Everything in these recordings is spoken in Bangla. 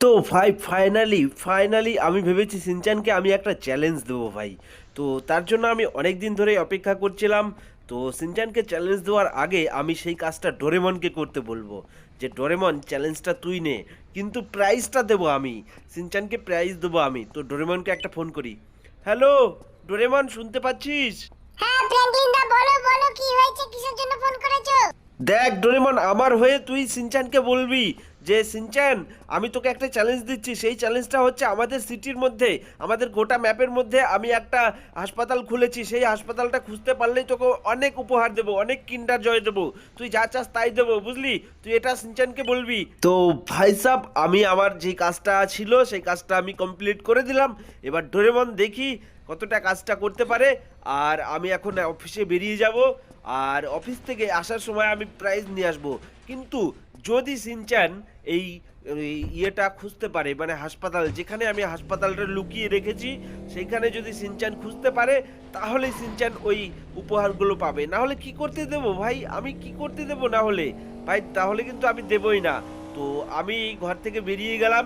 তো ভাই ফাইনালি ফাইনালি আমি ভেবেছি সিনচানকে আমি একটা চ্যালেঞ্জ দেবো ভাই। তো তার জন্য আমি অনেক দিন ধরেই অপেক্ষা করছিলাম। তো সিনচানকে চ্যালেঞ্জ দেওয়ার আগে আমি সেই কাজটা ডোরেমনকে করতে বলব। যে ডোরেমন চ্যালেঞ্জটা তুই নে। কিন্তু প্রাইজটা দেবো আমি। সিনচানকে প্রাইজ দেবো আমি। তো ডোরেমনকে একটা ফোন করি। হ্যালো ডোরেমন শুনতে পাচ্ছিস? হ্যাঁ ফ্র্যাঙ্কলিন দা বলো বলো কি হয়েছে? কিসের জন্য ফোন করেছ? দেখ ডোরেমন আমার হয়ে তুই সিনচানকে বলবি। যে সিনচান আমি তোকে একটা চ্যালেঞ্জ দিচ্ছি। সেই চ্যালেঞ্জটা হচ্ছে আমাদের সিটির মধ্যে, আমাদের গোটা ম্যাপের মধ্যে আমি একটা হাসপাতাল খুলেছি। সেই হাসপাতালটা খুঁজতে পারলেই তোকে অনেক উপহার দেবো, অনেক কিন্ডার জয় দেবো। তুই যা চাস তাই দেবো, বুঝলি? তুই এটা সিনচানকে বলবি। তো ভাই সাহ আমি আমার যে কাজটা ছিল, সেই কাজটা আমি কমপ্লিট করে দিলাম। এবার ডোরেমন দেখি কতটা কাজটা করতে পারে। আর আমি এখন অফিসে বেরিয়ে যাব। আর অফিস থেকে আসার সময় আমি প্রাইজ নিয়ে আসব। কিন্তু যদি সিনচান এই ইয়েটা খুঁজতে পারে মানে হাসপাতাল, যেখানে আমি হাসপাতালটা লুকিয়ে রেখেছি সেইখানে যদি সিনচান খুঁজতে পারে তাহলে সিনচান ওই উপহারগুলো পাবে। না হলে কি করতে দেবো ভাই? আমি কি করতে দেবো না হলে? ভাই, তাহলে কিন্তু আমি দেবই না। তো আমি ঘর থেকে বেরিয়ে গেলাম,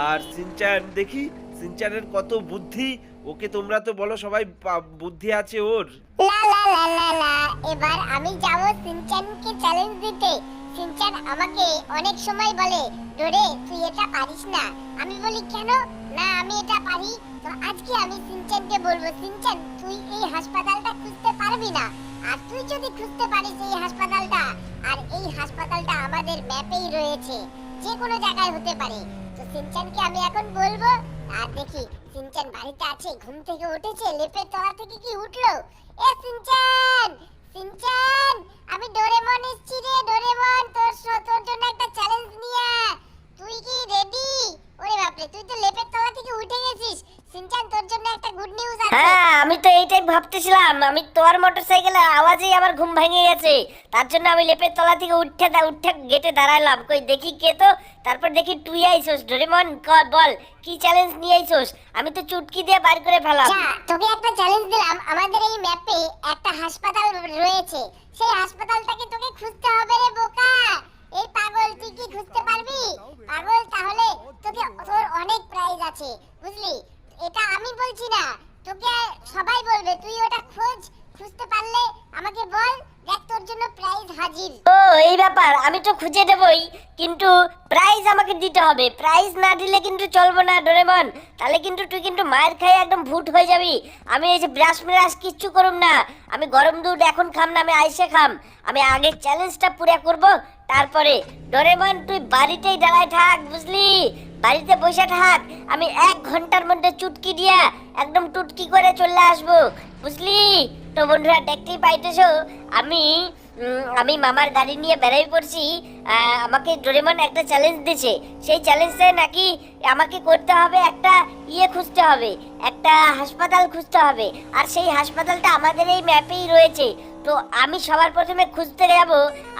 আর সিনচান দেখি সিনচানের কত বুদ্ধি। ওকে তোমরা তো বলো সবাই বুদ্ধি আছে ওর। লা লা লা লা এবার আমি যাব সিনচানকে চ্যালেঞ্জ দিতে। সিনচান আমাকে অনেক সময় বলে, ডোরে, তুই এটা পারিস না। আমি বলি, কেন? না, আমি এটা পারি। তো আজকে আমি সিনচানকে বলব, সিনচান, তুই এই হাসপাতালটা খুঁজতে পারবি না। আর তুই যদি খুঁজতে পারিস এই হাসপাতালটা, আর এই হাসপাতালটা আমাদের ম্যাপেই রয়েছে, যে কোনো জায়গায় হতে পারে। তো সিনচানকে আমি এখন বলব, আর দেখি, সিনচান বাড়িতে আছে, ঘুম থেকে উঠেছে, লেপের তলা থেকে কি উঠল? এ সিনচান! সিনচান, আমি ডোরেমন এসেছি রে, ডোরেমন, তোর তোর জন্য একটা চ্যালেঞ্জ নিয়ে তুই কি রেডি ওরে বাপরে, তুই তো লেপের সিনচান তোর জন্য একটা গুড নিউজ আছে। হ্যাঁ আমি তো এইটাই ভাবতেছিলাম। আমি তোমার মোটরসাইকেলের আওয়াজেই আমার ঘুম ভেঙে গেছে। তার জন্য আমি লেপের তলা থেকে উঠে দা উঠে গেটে দাঁড়ালাম কই দেখি কে তো? তারপর দেখি তুই আইছস ডোরেমন বল কি চ্যালেঞ্জ নিয়ে আইছস আমি তো চুটকি দিয়ে বার করে ফেলাম। তোকে একটা চ্যালেঞ্জ দিলাম। আমাদের এই ম্যাপে একটা হাসপাতাল রয়েছে। সেই হাসপাতালটাকে তোকে খুঁজতে হবে রে বোকা। এই পাগল তুই কি খুঁজতে পারবি? পাগল তাহলে তোকে তোর অনেক প্রাইজ আছে। বুঝলি? এটা আমি বলছি না। তোকে সবাই বলবে, তুই ওটা খোঁজ, খুঁজতে পারলে আমাকে বল, দেখ তোর জন্য প্রাইজ হাজির। ও, এই ব্যাপার, আমি তো খুঁজে দেবই, কিন্তু প্রাইজ আমাকে দিতে হবে। প্রাইজ না দিলে কিন্তু চলবো না ডোরেমন তাহলে কিন্তু তুই কিন্তু মায়ের খাই একদম ভুট হয়ে যাবি। আমি এই যে ব্রাশ মিরাশ কিচ্ছু করুম না। আমি গরম দুধ এখন খাম না, আমি আইসে খাম। আমি আগে চ্যালেঞ্জটা পুরা করব, তারপরে। ডোরেমন তুই বাড়িতেই দাঁড়ায় থাক, বুঝলি? বাড়িতে বসে থাক, আমি এক ঘণ্টার মধ্যে চুটকি দিয়া একদম টুটকি করে চলে আসব। বুঝলি? তো বন্ধুরা, দেখতেই পাইতেছো, আমি আমি মামার গাড়ি নিয়ে বেরাই পড়ছি আমাকে ডোরেমন একটা চ্যালেঞ্জ দিছে সেই চ্যালেঞ্জে নাকি আমাকে করতে হবে, একটা ইয়ে খুঁজতে হবে, একটা হাসপাতাল খুঁজতে হবে। আর সেই হাসপাতালটা আমাদের এই ম্যাপেই রয়েছে। তো আমি সবার প্রথমে খুঁজতে যাব,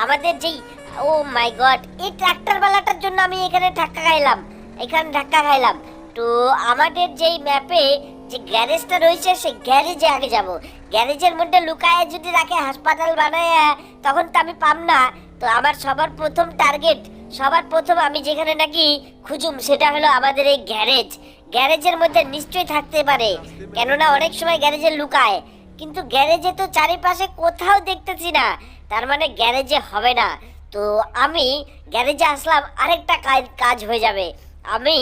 আমাদের যেই, ও মাই গড এই ট্রাক্টরওয়ালাটার জন্য আমি এখানে ঠাক্কা খাইলাম। এখানে ধাক্কা খাইলাম। তো আমাদের যেই ম্যাপে যে গ্যারেজটা রয়েছে, সেই গ্যারেজে আগে যাব। গ্যারেজের মধ্যে লুকায় যদি রাখে হাসপাতাল বানায়, তখন তো আমি পাম না। তো আমার সবার প্রথম টার্গেট সবার প্রথম আমি যেখানে নাকি খুঁজুম, সেটা হলো আমাদের এই গ্যারেজ গ্যারেজের মধ্যে নিশ্চয়ই থাকতে পারে, কেননা অনেক সময় গ্যারেজে লুকায়। কিন্তু গ্যারেজে তো চারিপাশে কোথাও দেখতেছি না, তার মানে গ্যারেজে হবে না। তো আমি গ্যারেজে আসলাম, আরেকটা কাজ কাজ হয়ে যাবে। আমি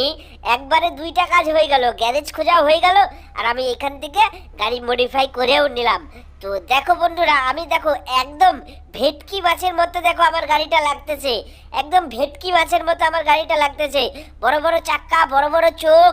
একবারে দুইটা কাজ হয়ে গেল গ্যারেজ খোঁজা হয়ে গেল, আর আমি এখান থেকে গাড়ি মডিফাই করেও নিলাম। তো দেখো বন্ধুরা, আমি দেখো একদম ভেটকি মাছের মতো দেখো আমার গাড়িটা লাগতেছে। একদম ভেটকি মাছের মতো আমার গাড়িটা লাগতেছে। বড় বড় চাক্কা, বড় বড় চোখ।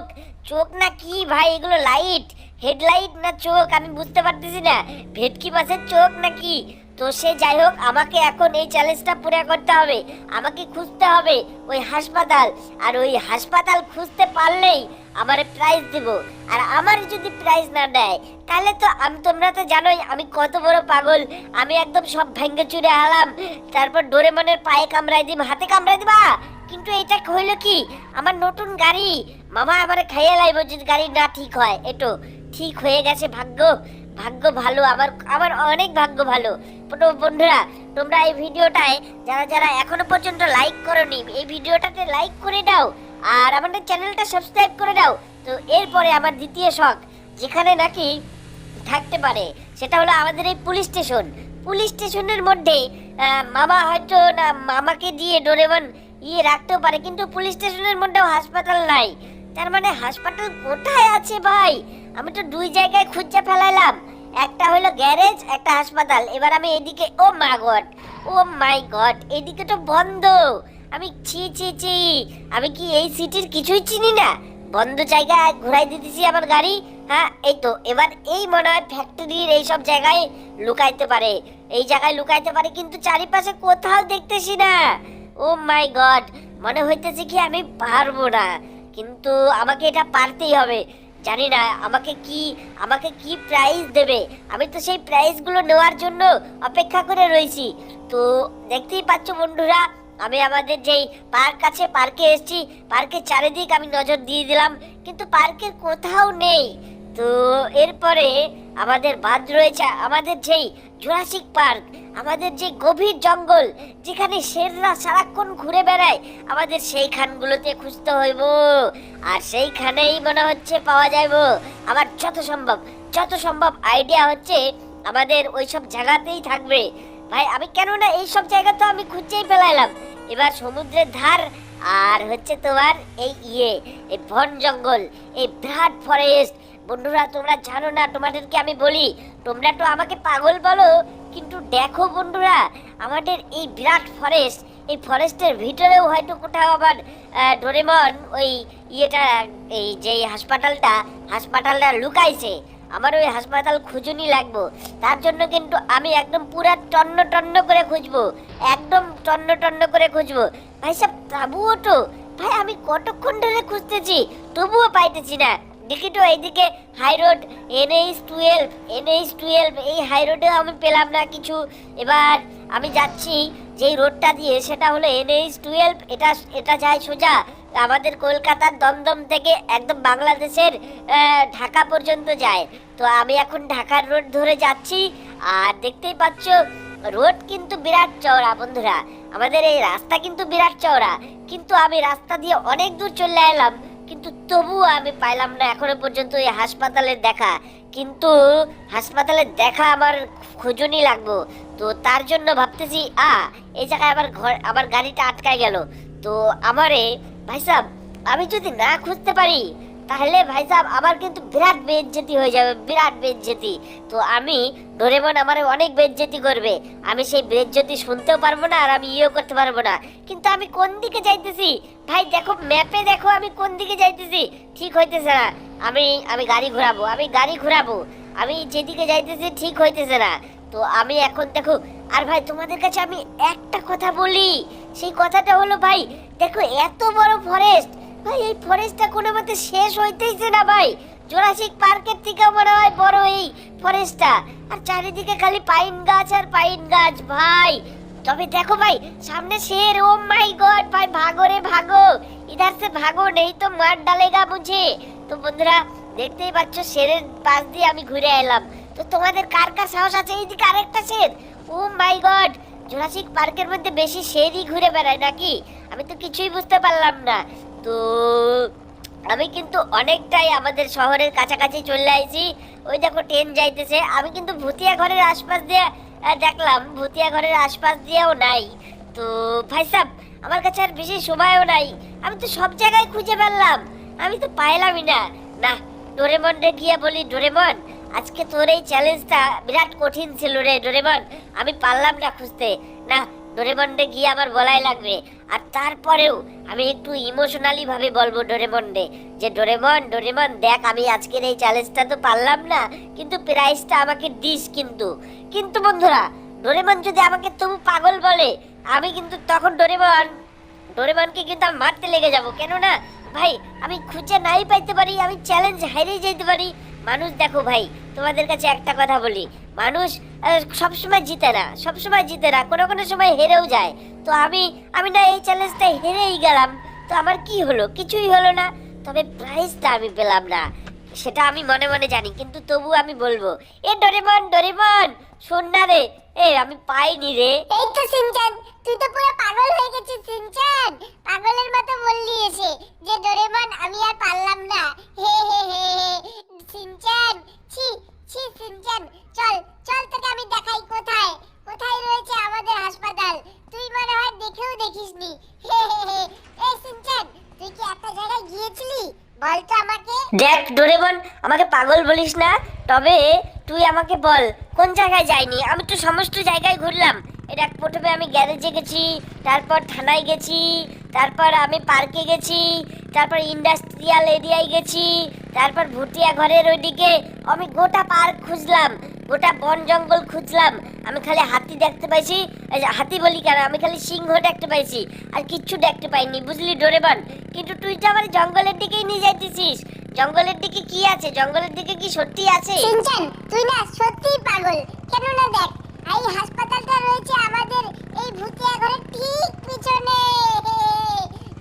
চোখ না কি ভাই, এগুলো লাইট হেডলাইট না চোখ, আমি বুঝতে পারতেছি না। ভেটকি মাছের চোখ না নাকি তো সে যাই হোক, আমাকে এখন এই চ্যালেঞ্জটা পুরো করতে হবে। আমাকে খুঁজতে হবে ওই হাসপাতাল। আর ওই হাসপাতাল খুঁজতে পারলেই আমার প্রাইজ দেব। আর আমার যদি প্রাইজ না দেয়, তাহলে তো আমি, তোমরা তো জানোই, আমি কত বড় পাগল। আমি একদম সব ভেঙ্গে চুরে আলাম তারপর ডোরেমনের পায়ে কামড়াই দিম, হাতে কামড়াই দিবা? কিন্তু এটা হইল কি? আমার নতুন গাড়ি। মামা, আমার খাইয়ে লাইব যদি গাড়ি না ঠিক হয়। এটো, ঠিক হয়ে গেছে ভাগ্য। ভাগ্য ভালো আমার আমার অনেক ভাগ্য ভালো। বন্ধুরা, তোমরা এই ভিডিওটায় যারা যারা এখনও পর্যন্ত লাইক করনি, এই ভিডিওটাতে লাইক করে দাও, আর আমাদের চ্যানেলটা সাবস্ক্রাইব করে দাও। তো এরপরে আমার দ্বিতীয় শখ, যেখানে নাকি থাকতে পারে, সেটা হলো আমাদের এই পুলিশ স্টেশন। পুলিশ স্টেশনের মধ্যে মামা হয়তো না, মামাকে দিয়ে ডোরেমন ইয়ে রাখতেও পারে, কিন্তু পুলিশ স্টেশনের মধ্যেও হাসপাতাল নাই। তার মানে হাসপাতাল কোথায় আছে ভাই? আমি তো দুই জায়গায় খুঁজে ফেলাইলাম। একটা হলো গ্যারেজ, একটা হাসপাতাল। এবার আমি এদিকে, ও মা গড, ও মাই গড, এদিকে তো বন্ধ। আমি ছি ছি ছি। আমি কি এই সিটির কিছুই চিনি না? বন্ধ জায়গায় ঘোরাই দিতেছি আমার গাড়ি। হ্যাঁ এই তো, এবার এই মনে হয় ফ্যাক্টরির এইসব জায়গায় লুকাইতে পারে। এই জায়গায় লুকাইতে পারে, কিন্তু চারিপাশে কোথাও দেখতেছি না। ও মাই গড, মনে হইতেছে কি আমি পারব না। কিন্তু আমাকে এটা পারতেই হবে। জানি না, আমাকে কি আমাকে কি প্রাইজ দেবে? আমি তো সেই প্রাইজগুলো নেওয়ার জন্য অপেক্ষা করে রয়েছি। তো দেখতেই পাচ্ছ বন্ধুরা, আমি আমাদের যেই পার্ক আছে পার্কে এসেছি। পার্কের চারিদিক আমি নজর দিয়ে দিলাম, কিন্তু পার্কের কোথাও নেই। তো এরপরে আমাদের বাদ রয়েছে, আমাদের যেই জুরাসিক পার্ক আমাদের যে গভীর জঙ্গল, যেখানে শেররা সারাক্ষণ ঘুরে বেড়ায়, আমাদের সেই খানগুলোতে খুঁজতে হইব। আর সেইখানেই মনে হচ্ছে পাওয়া যাইব। আমার যত সম্ভব যত সম্ভব আইডিয়া হচ্ছে আমাদের ওইসব জায়গাতেই থাকবে। ভাই, আমি কেন না এইসব জায়গা তো আমি খুঁজেই ফেলাইলাম। এবার সমুদ্রের ধার, আর হচ্ছে তোমার এই ইয়ে এই বন জঙ্গল, এই বিরাট ফরেস্ট বন্ধুরা, তোমরা জানো না, তোমাদেরকে আমি বলি, তোমরা তো আমাকে পাগল বলো, কিন্তু দেখো বন্ধুরা, আমাদের এই বিরাট ফরেস্ট এই ফরেস্টের ভিতরেও হয়তো কোথাও আবার ডোরেমন ওই ইয়েটা, এই যে হাসপাতালটা হাসপাতালটা লুকাইছে। আমার ওই হাসপাতাল খুঁজুনি লাগবো। তার জন্য কিন্তু আমি একদম পুরা টন্ন টন্ন করে খুঁজবো, একদম টন্ন টন্ন করে খুঁজবো। ভাই সব, তাবুও তো, ভাই আমি কতক্ষণ ধরে খুঁজতেছি, তবুও পাইতেছি না। দেখি তো এইদিকে high road NH twelve NH twelve এই হাই রোডেও আমি পেলাম না কিছু। এবার আমি যাচ্ছি, যেই রোডটা দিয়ে, সেটা হলো এনএইচ টুয়েলভ এটা এটা যায় সোজা আমাদের কলকাতার দমদম থেকে একদম বাংলাদেশের ঢাকা পর্যন্ত যায়। তো আমি এখন ঢাকার রোড ধরে যাচ্ছি, আর দেখতেই পাচ্ছ রোড কিন্তু বিরাট চওড়া বন্ধুরা। আমাদের এই রাস্তা কিন্তু বিরাট চওড়া। কিন্তু আমি রাস্তা দিয়ে অনেক দূর চলে এলাম। কিন্তু তবুও আমি পাইলাম না এখনও পর্যন্ত এই হাসপাতালের দেখা। কিন্তু হাসপাতালের দেখা আমার খুঁজুনি লাগবো। তো তার জন্য ভাবতেছি, আ, এই জায়গায় আমার ঘর আমার গাড়িটা আটকায় গেল। তো আমারে, ভাই সাহেব আমি যদি না খুঁজতে পারি তাহলে ভাই সাহেব, আমার কিন্তু বিরাট বেজ্জতি হয়ে যাবে, বিরাট বেজ্জতি। তো আমি, ডোরেমন আমার অনেক বেজ্জতি করবে। আমি সেই বেজ্জতি শুনতেও পারব না আর আমি ইয়েও করতে পারব না। কিন্তু আমি কোন দিকে যাইতেছি? ভাই দেখো, ম্যাপে দেখো আমি কোন দিকে যাইতেছি। ঠিক হইতেছে না। আমি আমি গাড়ি ঘোরাবো, আমি গাড়ি ঘোরাবো। আমি যেদিকে যাইতেছি ঠিক হইতেছে না। তো আমি এখন দেখো, আর ভাই তোমাদের কাছে আমি একটা কথা বলি। সেই কথাটা হলো ভাই, দেখো এত বড় ফরেস্ট ভাই, এই ফরেস্টটা কোনো মতে শেষ হইতেইছে না ভাই। জোরাসিক পার্কের থেকেও মনে হয় বড় এই ফরেস্টটা। আর চারিদিকে খালি পাইন গাছ আর পাইন গাছ ভাই। তবে দেখো ভাই, সামনে শের, ও মাই গড, ভাই, ভাগো রে ভাগো। ইধার সে ভাগো নেই তো মার ডালেগা মুঝে তো বন্ধুরা, দেখতেই পাচ্ছ শেরের পাশ দিয়ে আমি ঘুরে এলাম। তো তোমাদের কার কার সাহস আছে? এইদিকে আরেকটা শের। ও মাই গড, জুরাসিক পার্কের মধ্যে বেশি শেরই ঘুরে বেড়ায় নাকি? আমি তো কিছুই বুঝতে পারলাম না। তো আমি কিন্তু অনেকটাই আমাদের শহরের কাছাকাছি চলে আইছি। ওই দেখো ট্রেন যাইতেছে। আমি কিন্তু ভুতিয়া ঘরের আশপাশ দিয়ে দেখলাম ভুতিয়া ঘরের আশপাশ দিয়েও নাই। তো ভাই সাহেব আমার কাছে আর বেশি সময়ও নাই। আমি তো সব জায়গায় খুঁজে ফেললাম আমি তো পাইলামই না। না ডোরেমন রে গিয়ে বলি, ডোরেমন, আজকে তোর এই চ্যালেঞ্জটা বিরাট কঠিন ছিল রে ডোরেমন। আমি পারলাম না খুঁজতে। না ডোরেমন রে গিয়ে আমার বলাই লাগবে। আর তারপরেও আমি একটু ইমোশনালি ভাবে বলব ডোরেমন রে যে, ডোরেমন ডোরেমন, দেখ আমি আজকের এই চ্যালেঞ্জটা তো পারলাম না, কিন্তু প্রাইজটা আমাকে দিস কিন্তু। কিন্তু বন্ধুরা, ডোরেমন যদি আমাকে তবু পাগল বলে, আমি কিন্তু তখন ডোরেমন, ডোরেমনকে কিন্তু আমি মারতে লেগে যাব। কেন না ভাই, আমি খুঁজে নাই পাইতে পারি, আমি চ্যালেঞ্জ হারিয়ে যেতে পারি। মানুষ, দেখো ভাই, তোমাদের কাছে একটা কথা বলি। মানুষ সবসময় জিতে না, সবসময় জিতে না, কোনো কোনো সময় হেরেও যায়। তো আমি আমি না এই চ্যালেঞ্জটা হেরেই গেলাম। তো আমার কি হলো? কিছুই হলো না। তবে প্রাইজটা আমি পেলাম না, সেটা আমি মনে মনে জানি, কিন্তু তবু আমি বলব, এ ডোরেমন ডোরেমন, শোন না রে। এ, আমি পাইনি রে। এই তো সিনচান, তুই তো পুরো পাগল হয়ে গেছিস সিনচান। পাগলের মতো বললি এসে যে ডোরেমন, আমি আর পারলাম না। হে হে হে হে সিনচান ছি ছি সিনচান চল চল তোকে আমি দেখাই কোথায় কোথায় রয়েছে আমাদের হাসপাতাল তুই মনে হয় দেখেও দেখিসনি হে হে হে এই সিনচান তুই কি একটা জায়গায় গিয়েছিলি বল তো দেখ, ডোরেমন, আমাকে পাগল বলিস না। তবে তুই আমাকে বল, কোন জায়গায় যাইনি? আমি তো সমস্ত জায়গায় ঘুরলাম। এটা প্রথমে আমি গ্যারেজে গেছি, তারপর থানায় গেছি, তারপর আমি পার্কে গেছি, তারপর ইন্ডাস্ট্রিয়াল এরিয়ায় গেছি, তারপর ভুটিয়া ঘরের ওইদিকে আমি গোটা পার্ক খুঁজলাম। গোটা বন জঙ্গল খুঁজলাম। আমি খালি হাতি দেখতে পাইছি। হাতি বলি কেন? আমি খালি সিংহ দেখতে পাইছি। আর কিচ্ছু দেখতে পাইনি, বুঝলি ডোরেবন কিন্তু তুই তো আমার জঙ্গলের দিকেই নিয়ে যাইতেছিস। জঙ্গলের দিকে কি আছে? জঙ্গলের দিকে কি সত্যি আছে? সিনচান, তুই না সত্যিই পাগল। কেন না দেখ, এই হাসপাতালটা রয়েছে আমাদের এই ভূতিয়া ঘরের ঠিক পিছনে।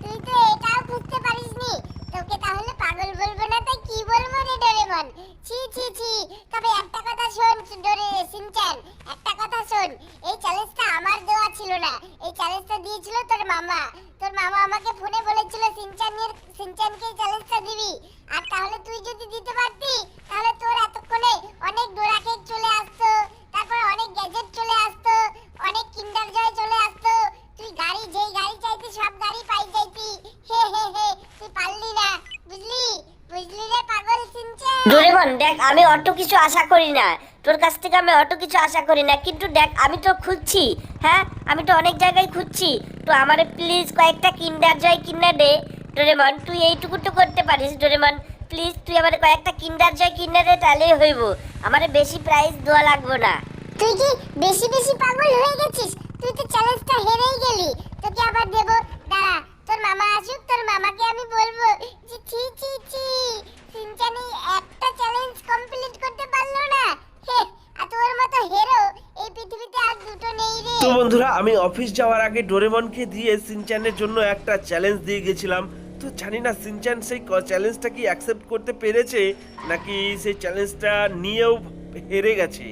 তুই তো এটাও বুঝতে পারিসনি। তোকে তাহলে পাগল বলব না তাই কি বলব রে ডোরেমন? ছি ছি ছি। তবে কথা শোন ডোরে সিনচান, একটা কথা শোন, এই চ্যালেঞ্জটা আমার দেওয়া ছিল না। এই চ্যালেঞ্জটা দিয়েছিল তোর মামা। তোর মামা আমাকে ফোনে বলেছিল, সিনচানের, সিনচানকে এই চ্যালেঞ্জটা দিবি। আর তাহলে তুই যদি দিতে পারতি, তাহলে তোর এতক্ষণে অনেক ডোরা কেক চলে আসতো তারপর অনেক গ্যাজেট চলে আসতো অনেক কিন্ডার জয় চলে আসতো তুই গাড়ি যেই গাড়ি চাইতি সব গাড়ি পাই যাইতি হে হে হে তুই পারলি না বুঝলি বুঝলি রে পাগল সিনচান ডোরেমন দেখ, আমি অত কিছু আশা করি না। তোর কাছ থেকে আমি অত কিছু আশা করি না। কিন্তু দেখ, আমি তো খুঁজছি হ্যাঁ? আমি তো অনেক জায়গায় খুঁজছি। তো আমারে প্লিজ কয়েকটা কিন্ডার জয় কিনে দে। ডোরেমন, তুই এইটুকু তো করতে পারিস, ডোরেমন। প্লিজ তুই আমার কয়েকটা কিন্ডার জয় কিনে দে, তাহলেই হইব। আমার বেশি প্রাইস দেওয়া লাগবে না। তুই কি বেশি বেশি পাগল হয়ে গেছিস? তুই তো চ্যালেঞ্জটা হেরেই গেলি। তোকে আবার দেব। দাঁড়া, তোর মামা আসুক, তোর মামাকে আমি বলব যে ছি ছি। সিনচানি একটা চ্যালেঞ্জ কমপ্লিট করতে পারল না। আর তোর মতো হেরো এই পৃথিবীতে আর দুটো নেই রে। তো বন্ধুরা, আমি অফিস যাওয়ার আগে ডোরেমনকে দিয়ে সিনচানের জন্য একটা চ্যালেঞ্জ দিয়ে গেছিলাম। তো জানি না সিনচান সেই চ্যালেঞ্জটা কি অ্যাকসেপ্ট করতে পেরেছে, নাকি সেই চ্যালেঞ্জটা নিয়েও হেরে গেছে।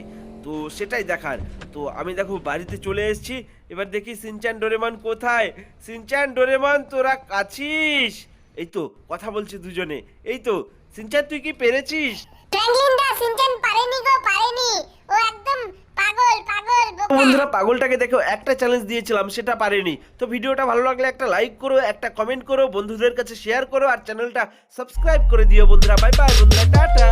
তো সেটাই দেখার। তো আমি দেখো বাড়িতে চলে এসেছি। এবার দেখি সিনচান ডোরেমন কোথায়? সিনচান ডোরেমন, তোরা আছিস এই তো, কথা বলছে দুজনে। এই তো সিনচান তুই কি পেরেছিস? ফ্র্যাঙ্কলিন দা সিনচান পারেনি গো পারেনি। ও একদম পাগল পাগল বন্ধুরা পাগলটাকে দেখো একটা চ্যালেঞ্জ দিয়েছিলাম সেটা পারেনি। তো ভিডিওটা ভালো লাগলে একটা লাইক করো একটা কমেন্ট করো বন্ধুদের কাছে শেয়ার করো আর চ্যানেলটা সাবস্ক্রাইব করে দিও বন্ধুরা। বাই বাই বন্ধুরা টাটা।